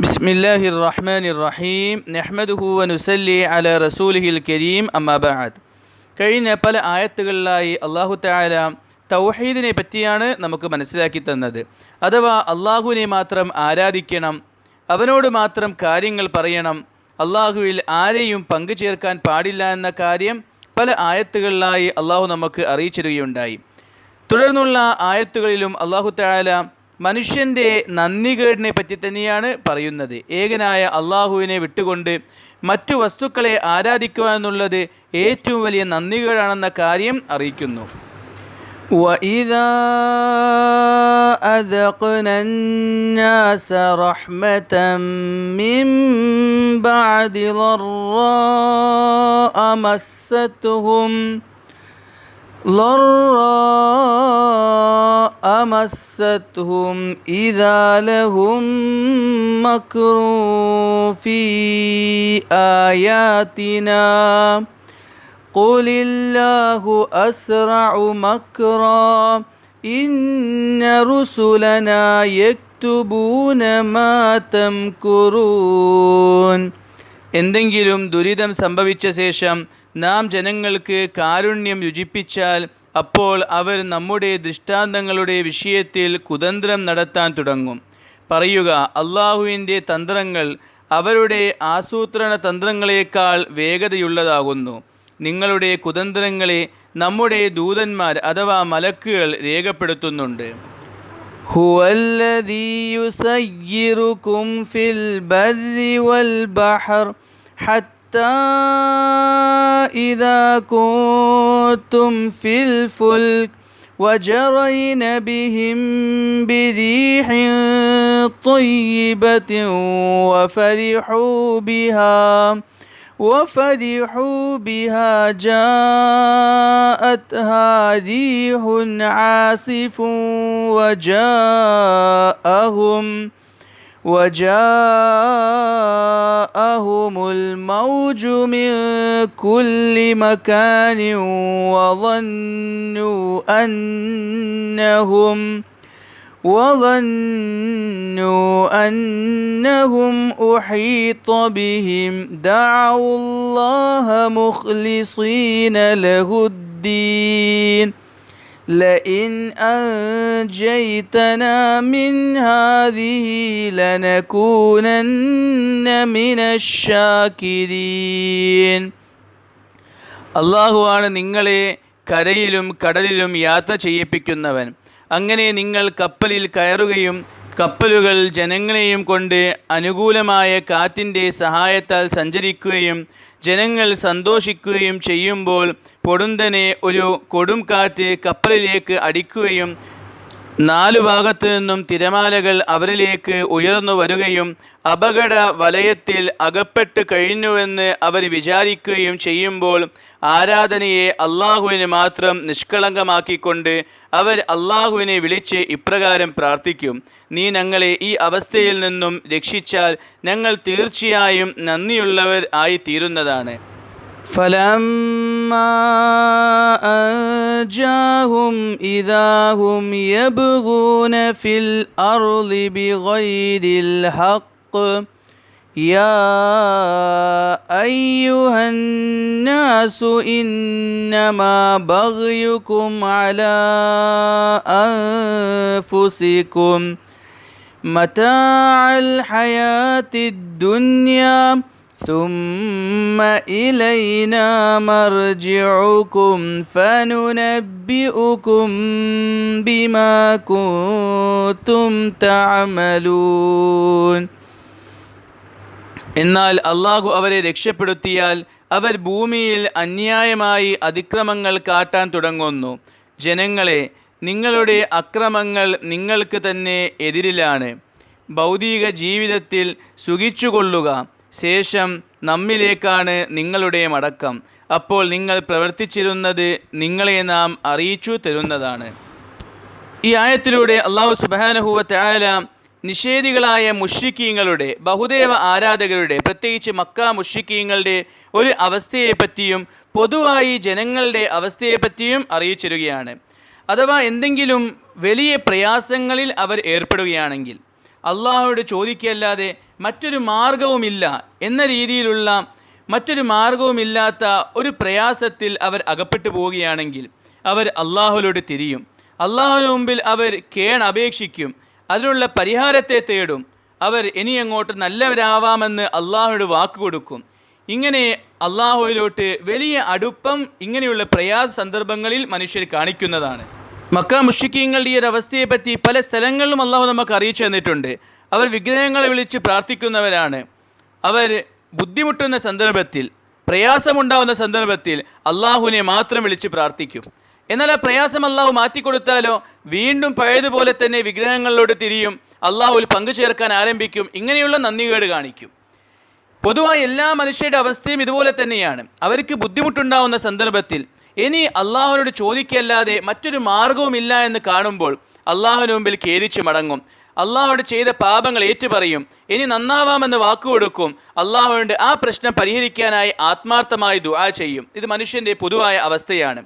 بسم الله الرحمن الرحيم نحمده ونسلي على رسوله الكريم أما بعد കഴിഞ്ഞ പല ആയത്തുകളിലായി അള്ളാഹു താല തൗഹീദിനെ പറ്റിയാണ് നമുക്ക് മനസ്സിലാക്കി തന്നത് അഥവാ അള്ളാഹുവിനെ മാത്രം ആരാധിക്കണം അവനോട് മാത്രം കാര്യങ്ങൾ പറയണം അള്ളാഹുവിൽ ആരെയും പങ്കു ചേർക്കാൻ പാടില്ല എന്ന കാര്യം പല ആയത്തുകളിലായി അള്ളാഹു നമുക്ക് അറിയിച്ചിരുകയുണ്ടായി തുടർന്നുള്ള ആയത്തുകളിലും അള്ളാഹു താല മനുഷ്യൻ്റെ നന്ദികേടിനെ പറ്റി തന്നെയാണ് പറയുന്നത് ഏകനായ അള്ളാഹുവിനെ വിട്ടുകൊണ്ട് മറ്റു വസ്തുക്കളെ ആരാധിക്കുക എന്നുള്ളത് ഏറ്റവും വലിയ നന്ദികേടാണെന്ന കാര്യം അറിയിക്കുന്നു وإذا أذقنا الناس رحمة من بعد ضراء مستهم ضراء مستهم إذا لهم مكر في آياتنا قل الله أسرع مكرا إن رسلنا يكتبون ما تمكرون എന്തെങ്കിലും ദുരിതം സംഭവിച്ച ശേഷം നാം ജനങ്ങൾക്ക് കാരുണ്യം രുചിപ്പിച്ചാൽ അപ്പോൾ അവർ നമ്മുടെ ദൃഷ്ടാന്തങ്ങളുടെ വിഷയത്തിൽ കുതന്ത്രം നടത്താൻ തുടങ്ങും പറയുക അള്ളാഹുവിൻ്റെ തന്ത്രങ്ങൾ അവരുടെ ആസൂത്രണ തന്ത്രങ്ങളെക്കാൾ വേഗതയുള്ളതാകുന്നു നിങ്ങളുടെ കുതന്ത്രങ്ങളെ നമ്മുടെ ദൂതന്മാർ അഥവാ മലക്കുകൾ രേഖപ്പെടുത്തുന്നുണ്ട് هو الذي يسيركم في البر والبحر حتى إذا كنتم في الفلك وجرين بهم بريح طيبة وفرحوا بها وفرحوا بها جاءتها ريح عاصف وجاءهم وجاءهم الموج من كل مكان وظنوا أنهم وظنوا أنهم أحيط بهم. دعوا الله مخلصين له الدين. لئن أنجيتنا من هذه لنكونن من الشاكرين അള്ളാഹുവാണ് നിങ്ങളെ കരയിലും കടലിലും യാത്ര ചെയ്യിപ്പിക്കുന്നവൻ അങ്ങനെ നിങ്ങൾ കപ്പലിൽ കയറുകയും കപ്പലുകൾ ജനങ്ങളെയും കൊണ്ട് അനുകൂലമായ കാറ്റിൻ്റെ സഹായത്താൽ സഞ്ചരിക്കുകയും ജനങ്ങൾ സന്തോഷിക്കുകയും ചെയ്യുമ്പോൾ പൊടുന്തനെ ഒരു കൊടുംകാറ്റ് കപ്പലിലേക്ക് അടിക്കുകയും നാലു ഭാഗത്തു നിന്നും തിരമാലകൾ അവരിലേക്ക് ഉയർന്നു വരികയും അപകട വലയത്തിൽ അകപ്പെട്ട് കഴിഞ്ഞുവെന്ന് അവർ വിചാരിക്കുകയും ചെയ്യുമ്പോൾ ആരാധനയെ അള്ളാഹുവിന് മാത്രം നിഷ്കളങ്കമാക്കിക്കൊണ്ട് അവർ അള്ളാഹുവിനെ വിളിച്ച് ഇപ്രകാരം പ്രാർത്ഥിക്കും. നീ ഞങ്ങളെ ഈ അവസ്ഥയിൽ നിന്നും രക്ഷിച്ചാൽ ഞങ്ങൾ തീർച്ചയായും നന്ദിയുള്ളവർ ആയി തീരുന്നതാണ് فلما أنجاهم إذا هم يبغون في الأرض بغير الحق يا أيها الناس إنما بغيكم على أنفسكم متاع الحياة الدنيا. ثم إلينا مرجعكم فننبئكم بما كنتم تعملون എന്നാൽ അള്ളാഹു അവരെ രക്ഷപ്പെടുത്തിയാൽ അവർ ഭൂമിയിൽ അന്യായമായി അതിക്രമങ്ങൾ കാട്ടാൻ തുടങ്ങുന്നു ജനങ്ങളെ നിങ്ങളുടെ അക്രമങ്ങൾ നിങ്ങൾക്ക് തന്നെ എതിരിലാണ് ഭൗതിക ജീവിതത്തിൽ സുഖിച്ചുകൊള്ളുക ശേഷം നമ്മിലേക്കാണ് നിങ്ങളുടെ മടക്കം. അപ്പോൾ നിങ്ങൾ പ്രവർത്തിച്ചിരുന്നത് നിങ്ങളെ നാം അറിയിച്ചു തരുന്നതാണ്. ഈ ആയത്തിലൂടെ അള്ളാഹു സുബാനഹുവ നിഷേധികളായ മുഷ്രിക്കീങ്ങളുടെ ബഹുദേവ ആരാധകരുടെ പ്രത്യേകിച്ച് മക്ക മുഷ്രിക്കീങ്ങളുടെ ഒരു അവസ്ഥയെപ്പറ്റിയും പൊതുവായി ജനങ്ങളുടെ അവസ്ഥയെപ്പറ്റിയും അറിയിച്ചിരുകയാണ്. അഥവാ എന്തെങ്കിലും വലിയ പ്രയാസങ്ങളിൽ അവർ ഏർപ്പെടുകയാണെങ്കിൽ അള്ളാഹുവോട് ചോദിക്കല്ലാതെ മറ്റൊരു മാർഗവുമില്ല എന്ന രീതിയിലുള്ള മറ്റൊരു മാർഗവുമില്ലാത്ത ഒരു പ്രയാസത്തിൽ അവർ അകപ്പെട്ടു പോവുകയാണെങ്കിൽ അവർ അള്ളാഹുലോട് തിരിയും. അള്ളാഹുവിന് മുമ്പിൽ അവർ കേൺ അപേക്ഷിക്കും അതിനുള്ള പരിഹാരത്തെ തേടും. അവർ ഇനി അങ്ങോട്ട് നല്ലവരാവാമെന്ന് അള്ളാഹുവിനോട് വാക്ക് കൊടുക്കും. ഇങ്ങനെ അള്ളാഹുവിലോട്ട് വലിയ അടുപ്പം ഇങ്ങനെയുള്ള പ്രയാസ സന്ദർഭങ്ങളിൽ മനുഷ്യർ കാണിക്കുന്നതാണ്. മക്ക മുഷിക്കീങ്ങളുടെ ഈ ഒരു അവസ്ഥയെപ്പറ്റി പല സ്ഥലങ്ങളിലും അള്ളാഹു നമുക്ക് അറിയിച്ചു തന്നിട്ടുണ്ട്. അവർ വിഗ്രഹങ്ങളെ വിളിച്ച് പ്രാർത്ഥിക്കുന്നവരാണ്. അവർ ബുദ്ധിമുട്ടുന്ന സന്ദർഭത്തിൽ പ്രയാസമുണ്ടാവുന്ന സന്ദർഭത്തിൽ അള്ളാഹുവിനെ മാത്രം വിളിച്ച് പ്രാർത്ഥിക്കും. എന്നാൽ ആ പ്രയാസം അള്ളാഹു മാറ്റിക്കൊടുത്താലോ വീണ്ടും പഴയതുപോലെ തന്നെ വിഗ്രഹങ്ങളിലോട്ട് തിരിയും. അള്ളാഹുവിൽ പങ്കുചേർക്കാൻ ആരംഭിക്കും. ഇങ്ങനെയുള്ള നന്ദികേട് കാണിക്കും. പൊതുവായി എല്ലാ മനുഷ്യരുടെ അവസ്ഥയും ഇതുപോലെ തന്നെയാണ്. അവർക്ക് ബുദ്ധിമുട്ടുണ്ടാവുന്ന സന്ദർഭത്തിൽ ഇനി അള്ളാഹുവിനോട് ചോദിക്കല്ലാതെ മറ്റൊരു മാർഗവുമില്ല എന്ന് കാണുമ്പോൾ അള്ളാഹുവിന് മുമ്പിൽ ഖേദിച്ച് മടങ്ങും. അള്ളാഹുവോട് ചെയ്ത പാപങ്ങൾ ഏറ്റുപറയും. ഇനി നന്നാവാമെന്ന് വാക്കുകൊടുക്കും അള്ളാഹുവിനോട് ആ പ്രശ്നം പരിഹരിക്കാനായി ആത്മാർത്ഥമായി ദുആ ചെയ്യും. ഇത് മനുഷ്യന്റെ പൊതുവായ അവസ്ഥയാണ്.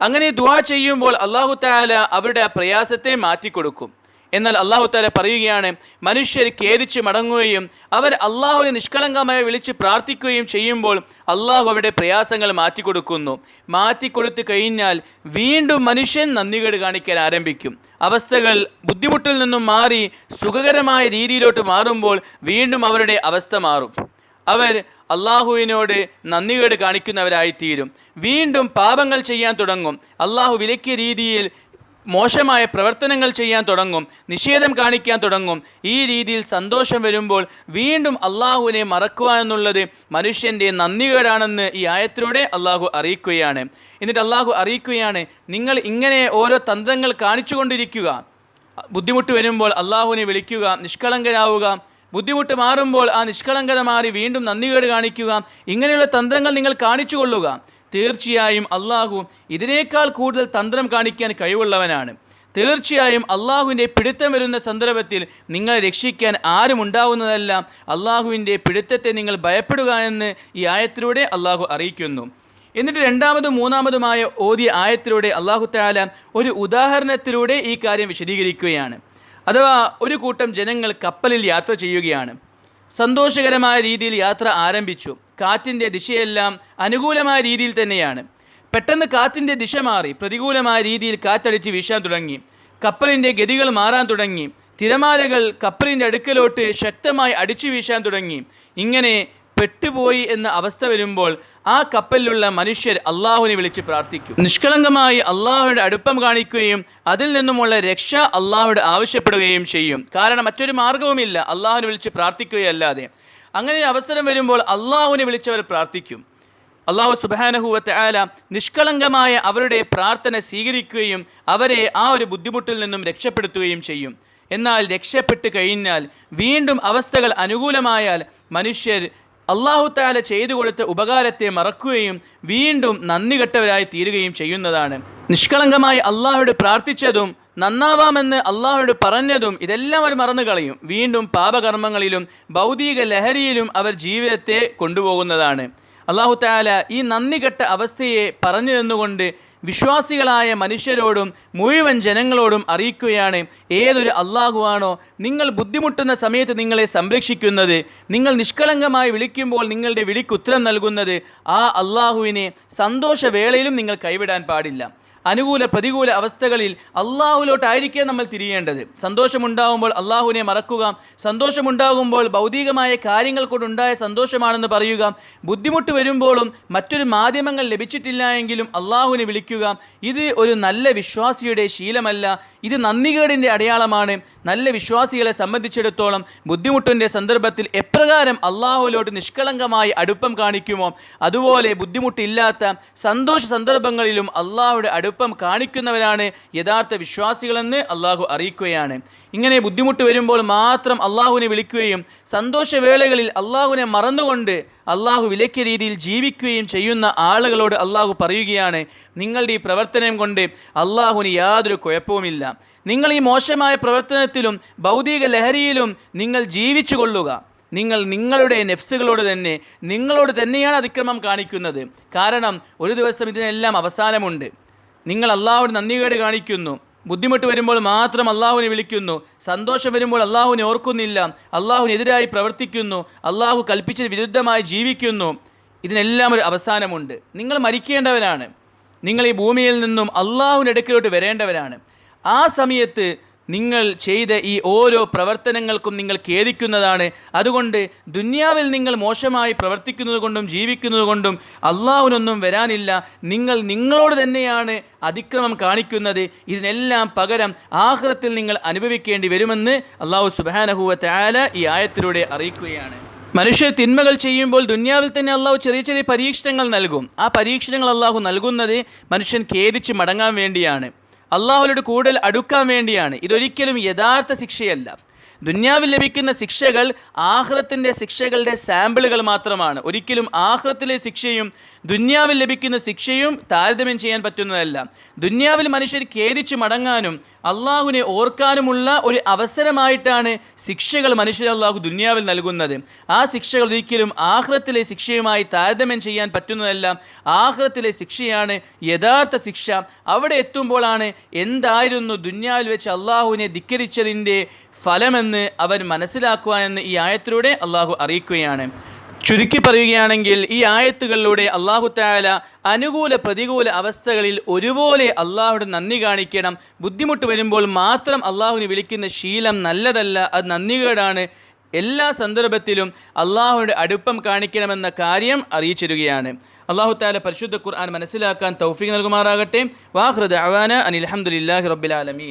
അങ്ങനെ ദുആ ചെയ്യുമ്പോൾ അള്ളാഹു താല അവരുടെ ആ പ്രയാസത്തെ മാറ്റിക്കൊടുക്കും. എന്നാൽ അള്ളാഹു താല പറയുകയാണ് മനുഷ്യർ ഖേദിച്ച് മടങ്ങുകയും അവർ അള്ളാഹുവിനെ നിഷ്കളങ്കമായി വിളിച്ച് പ്രാർത്ഥിക്കുകയും ചെയ്യുമ്പോൾ അള്ളാഹു അവരുടെ പ്രയാസങ്ങൾ മാറ്റിക്കൊടുക്കുന്നു. മാറ്റിക്കൊടുത്തു കഴിഞ്ഞാൽ വീണ്ടും മനുഷ്യൻ നന്ദികേട് കാണിക്കാൻ ആരംഭിക്കും. അവസ്ഥകൾ ബുദ്ധിമുട്ടിൽ നിന്നും മാറി സുഖകരമായ രീതിയിലോട്ട് മാറുമ്പോൾ വീണ്ടും അവരുടെ അവസ്ഥ മാറും. അവർ അള്ളാഹുവിനോട് നന്ദികേട് കാണിക്കുന്നവരായിത്തീരും. വീണ്ടും പാപങ്ങൾ ചെയ്യാൻ തുടങ്ങും. അള്ളാഹു വിലക്കിയ രീതിയിൽ മോശമായ പ്രവർത്തനങ്ങൾ ചെയ്യാൻ തുടങ്ങും നിഷേധം കാണിക്കാൻ തുടങ്ങും. ഈ രീതിയിൽ സന്തോഷം വരുമ്പോൾ വീണ്ടും അള്ളാഹുവിനെ മറക്കുക എന്നുള്ളത് മനുഷ്യന്റെ നന്ദികേടാണെന്ന് ഈ ആയത്തിലൂടെ അള്ളാഹു അറിയിക്കുകയാണ്. എന്നിട്ട് അള്ളാഹു അറിയിക്കുകയാണ് നിങ്ങൾ ഇങ്ങനെ ഓരോ തന്ത്രങ്ങൾ കാണിച്ചുകൊണ്ടിരിക്കുക ബുദ്ധിമുട്ട് വരുമ്പോൾ അള്ളാഹുവിനെ വിളിക്കുക നിഷ്കളങ്കരാവുക. ബുദ്ധിമുട്ട് മാറുമ്പോൾ ആ നിഷ്കളങ്കത മാറി വീണ്ടും നന്ദികേട് കാണിക്കുക. ഇങ്ങനെയുള്ള തന്ത്രങ്ങൾ നിങ്ങൾ കാണിച്ചു കൊള്ളുക. തീർച്ചയായും അള്ളാഹു ഇതിനേക്കാൾ കൂടുതൽ തന്ത്രം കാണിക്കാൻ കഴിവുള്ളവനാണ്. തീർച്ചയായും അള്ളാഹുവിന്റെ പിടുത്തം വരുന്ന സന്ദർഭത്തിൽ നിങ്ങളെ രക്ഷിക്കാൻ ആരും ഉണ്ടാവുന്നതല്ല അള്ളാഹുവിന്റെ പിടുത്തത്തെ നിങ്ങൾ ഭയപ്പെടുക എന്ന് ഈ ആയത്തിലൂടെ അള്ളാഹു അറിയിക്കുന്നു. എന്നിട്ട് രണ്ടാമതും മൂന്നാമതുമായ ഓതിയ ആയത്തിലൂടെ അള്ളാഹു താല ഒരു ഉദാഹരണത്തിലൂടെ ഈ കാര്യം വിശദീകരിക്കുകയാണ്. അഥവാ ഒരു കൂട്ടം ജനങ്ങൾ കപ്പലിൽ യാത്ര ചെയ്യുകയാണ്. സന്തോഷകരമായ രീതിയിൽ യാത്ര ആരംഭിച്ചു. കാറ്റിന്റെ ദിശയെല്ലാം അനുകൂലമായ രീതിയിൽ തന്നെയാണ്. പെട്ടെന്ന് കാറ്റിന്റെ ദിശ മാറി പ്രതികൂലമായ രീതിയിൽ കാറ്റടിച്ച് വീശാൻ തുടങ്ങി. കപ്പലിന്റെ ഗതികൾ മാറാൻ തുടങ്ങി. തിരമാലകൾ കപ്പലിന്റെ അടുക്കലോട്ട് ശക്തമായി അടിച്ചു വീശാൻ തുടങ്ങി. ഇങ്ങനെ പെട്ടുപോയി എന്ന അവസ്ഥ വരുമ്പോൾ ആ കപ്പലിലുള്ള മനുഷ്യർ അള്ളാഹുവിനെ വിളിച്ച് പ്രാർത്ഥിക്കും. നിഷ്കളങ്കമായി അള്ളാഹുയുടെ അടുപ്പം കാണിക്കുകയും അതിൽ നിന്നുമുള്ള രക്ഷ അള്ളാഹുവിടെ ആവശ്യപ്പെടുകയും ചെയ്യും. കാരണം മറ്റൊരു മാർഗവുമില്ല അള്ളാഹുവിനെ വിളിച്ച് പ്രാർത്ഥിക്കുകയല്ലാതെ. അങ്ങനെ അവസരം വരുമ്പോൾ അള്ളാഹുവിനെ വിളിച്ചവർ പ്രാർത്ഥിക്കും. അള്ളാഹു സുബാനഹുവത്തെ ആല നിഷ്കളങ്കമായ അവരുടെ പ്രാർത്ഥന സ്വീകരിക്കുകയും അവരെ ആ ഒരു ബുദ്ധിമുട്ടിൽ നിന്നും രക്ഷപ്പെടുത്തുകയും ചെയ്യും. എന്നാൽ രക്ഷപ്പെട്ട് കഴിഞ്ഞാൽ വീണ്ടും അവസ്ഥകൾ അനുകൂലമായാൽ മനുഷ്യർ അള്ളാഹു താല ചെയ്തു കൊടുത്ത ഉപകാരത്തെ മറക്കുകയും വീണ്ടും നന്ദി കെട്ടവരായി തീരുകയും ചെയ്യുന്നതാണ്. നിഷ്കളങ്കമായി അള്ളാഹുവിടെ പ്രാർത്ഥിച്ചതും നന്നാവാമെന്ന് അള്ളാഹുവിനോട് പറഞ്ഞതും ഇതെല്ലാം അവർ മറന്നു കളയും. വീണ്ടും പാപകർമ്മങ്ങളിലും ഭൗതിക ലഹരിയിലും അവർ ജീവിതത്തെ കൊണ്ടുപോകുന്നതാണ്. അള്ളാഹു താല ഈ നന്ദി കെട്ട അവസ്ഥയെ പറഞ്ഞു തന്നുകൊണ്ട് വിശ്വാസികളായ മനുഷ്യരോടും മുഴുവൻ ജനങ്ങളോടും അറിയിക്കുകയാണ് ഏതൊരു അള്ളാഹുവാണോ നിങ്ങൾ ബുദ്ധിമുട്ടുന്ന സമയത്ത് നിങ്ങളെ സംരക്ഷിക്കുന്നത് നിങ്ങൾ നിഷ്കളങ്കമായി വിളിക്കുമ്പോൾ നിങ്ങളുടെ വിളിക്കുത്തരം നൽകുന്നത് ആ അള്ളാഹുവിനെ സന്തോഷവേളയിലും നിങ്ങൾ കൈവിടാൻ പാടില്ല. അനുകൂല പ്രതികൂല അവസ്ഥകളിൽ അള്ളാഹുലോട്ടായിരിക്കേ നമ്മൾ തിരിയേണ്ടത്. സന്തോഷമുണ്ടാകുമ്പോൾ അള്ളാഹുവിനെ മറക്കുക. സന്തോഷമുണ്ടാകുമ്പോൾ ഭൗതികമായ കാര്യങ്ങൾ കൊണ്ടുണ്ടായ സന്തോഷമാണെന്ന് പറയുക. ബുദ്ധിമുട്ട് വരുമ്പോഴും മറ്റൊരു മാധ്യമങ്ങൾ ലഭിച്ചിട്ടില്ല എങ്കിലും അള്ളാഹുവിനെ വിളിക്കുക. ഇത് ഒരു നല്ല വിശ്വാസിയുടെ ശീലമല്ല. ഇത് നന്ദികേടിന്റെ അടയാളമാണ്. നല്ല വിശ്വാസികളെ സംബന്ധിച്ചിടത്തോളം ബുദ്ധിമുട്ടിന്റെ സന്ദർഭത്തിൽ എപ്രകാരം അള്ളാഹുവിലോട്ട് നിഷ്കളങ്കമായി അടുപ്പം കാണിക്കുമോ? അതുപോലെ ബുദ്ധിമുട്ടില്ലാത്ത സന്തോഷ സന്ദർഭങ്ങളിലും അള്ളാഹുടെ അടുപ്പം കാണിക്കുന്നവരാണ് യഥാർത്ഥ വിശ്വാസികളെന്ന് അള്ളാഹു അറിയിക്കുകയാണ്. ഇങ്ങനെ ബുദ്ധിമുട്ട് വരുമ്പോൾ മാത്രം അള്ളാഹുവിനെ വിളിക്കുകയും സന്തോഷവേളകളിൽ അള്ളാഹുവിനെ മറന്നുകൊണ്ട് അള്ളാഹു വിലക്കിയ രീതിയിൽ ജീവിക്കുകയും ചെയ്യുന്ന ആളുകളോട് അള്ളാഹു പറയുകയാണ് നിങ്ങളുടെ ഈ പ്രവർത്തനം കൊണ്ട് അള്ളാഹുവിന് യാതൊരു കുഴപ്പവുമില്ല. നിങ്ങൾ ഈ മോശമായ പ്രവർത്തനത്തിലും ഭൗതിക ലഹരിയിലും നിങ്ങൾ ജീവിച്ചു കൊള്ളുക നിങ്ങൾ നിങ്ങളുടെ നെഫ്സുകളോട് തന്നെ നിങ്ങളോട് തന്നെയാണ് അതിക്രമം കാണിക്കുന്നത്. കാരണം ഒരു ദിവസം ഇതിനെല്ലാം അവസാനമുണ്ട്. നിങ്ങൾ അള്ളാഹുവിന് നന്ദികേട് കാണിക്കുന്നു. ബുദ്ധിമുട്ട് വരുമ്പോൾ മാത്രം അള്ളാഹുവിനെ വിളിക്കുന്നു. സന്തോഷം വരുമ്പോൾ അള്ളാഹുവിനെ ഓർക്കുന്നില്ല. അള്ളാഹുവിനെതിരായി പ്രവർത്തിക്കുന്നു. അള്ളാഹു കൽപ്പിച്ചത് വിരുദ്ധമായി ജീവിക്കുന്നു. ഇതിനെല്ലാം ഒരു അവസാനമുണ്ട്. നിങ്ങൾ മരിക്കേണ്ടവരാണ്. നിങ്ങൾ ഈ ഭൂമിയിൽ നിന്നും അള്ളാഹുവിന്റെ അടുക്കിലോട്ട് വരേണ്ടവരാണ്. ആ സമയത്ത് നിങ്ങൾ ചെയ്ത ഈ ഓരോ പ്രവർത്തനങ്ങൾക്കും നിങ്ങൾ ഖേദിക്കുന്നതാണ്. അതുകൊണ്ട് ദുന്യാവിൽ നിങ്ങൾ മോശമായി പ്രവർത്തിക്കുന്നത് കൊണ്ടും ജീവിക്കുന്നത് കൊണ്ടും അള്ളാവിനൊന്നും വരാനില്ല. നിങ്ങൾ നിങ്ങളോട് തന്നെയാണ് അതിക്രമം കാണിക്കുന്നത്. ഇതിനെല്ലാം പകരം ആഹ്റത്തിൽ നിങ്ങൾ അനുഭവിക്കേണ്ടി വരുമെന്ന് അള്ളാഹു സുബാനഹുവ താല ഈ ആയത്തിലൂടെ അറിയിക്കുകയാണ്. മനുഷ്യർ തിന്മകൾ ചെയ്യുമ്പോൾ ദുന്യാവിൽ തന്നെ അള്ളാഹു ചെറിയ ചെറിയ പരീക്ഷണങ്ങൾ നൽകും. ആ പരീക്ഷണങ്ങൾ അള്ളാഹു നൽകുന്നത് മനുഷ്യൻ ഖേദിച്ച് മടങ്ങാൻ വേണ്ടിയാണ്. അള്ളാഹുവിനോട് കൂടുതൽ അടുക്കാൻ വേണ്ടിയാണ്. ഇതൊരിക്കലും യഥാർത്ഥ ശിക്ഷയല്ല. ദുന്യാവിൽ ലഭിക്കുന്ന ശിക്ഷകൾ ആഹ്റത്തിന്റെ ശിക്ഷകളുടെ സാമ്പിളുകൾ മാത്രമാണ്. ഒരിക്കലും ആഹ്റത്തിലെ ശിക്ഷയും ദുന്യാവിൽ ലഭിക്കുന്ന ശിക്ഷയും താരതമ്യം ചെയ്യാൻ പറ്റുന്നതല്ല. ദുന്യാവിൽ മനുഷ്യർ ഖേദിച്ച് മടങ്ങാനും അള്ളാഹുവിനെ ഓർക്കാനുമുള്ള ഒരു അവസരമായിട്ടാണ് ശിക്ഷകൾ മനുഷ്യർ അള്ളാഹു ദുന്യാവിൽ നൽകുന്നത്. ആ ശിക്ഷകൾ ഒരിക്കലും ആഹ്റത്തിലെ ശിക്ഷയുമായി താരതമ്യം ചെയ്യാൻ പറ്റുന്നതല്ല. ആഹ്റത്തിലെ ശിക്ഷയാണ് യഥാർത്ഥ ശിക്ഷ. അവിടെ എത്തുമ്പോഴാണ് എന്തായിരുന്നു ദുന്യാവിൽ വെച്ച് അള്ളാഹുവിനെ ധിക്കരിച്ചതിന്റെ ഫലമെന്ന് അവൻ മനസ്സിലാക്കുക എന്ന് ഈ ആയത്തിലൂടെ അള്ളാഹു അറിയിക്കുകയാണ്. ചുരുക്കി പറയുകയാണെങ്കിൽ ഈ ആയത്തുകളിലൂടെ അള്ളാഹു അനുകൂല പ്രതികൂല അവസ്ഥകളിൽ ഒരുപോലെ അള്ളാഹുടെ നന്ദി കാണിക്കണം. ബുദ്ധിമുട്ട് വരുമ്പോൾ മാത്രം അള്ളാഹുവിനെ വിളിക്കുന്ന ശീലം നല്ലതല്ല അത് നന്ദികേടാണ്. എല്ലാ സന്ദർഭത്തിലും അള്ളാഹുവിന്റെ അടുപ്പം കാണിക്കണമെന്ന കാര്യം അറിയിച്ചിരുകയാണ് അള്ളാഹു താല പരിശുദ്ധ ഖുർആൻ മനസ്സിലാക്കാൻ തൗഫീഖ് നൽകുമാറാകട്ടെ. വാഹൃദ് അവാന അനിൽ അഹമ്മദില്ലാഹി റബ്ബിൽ ആലമീൻ.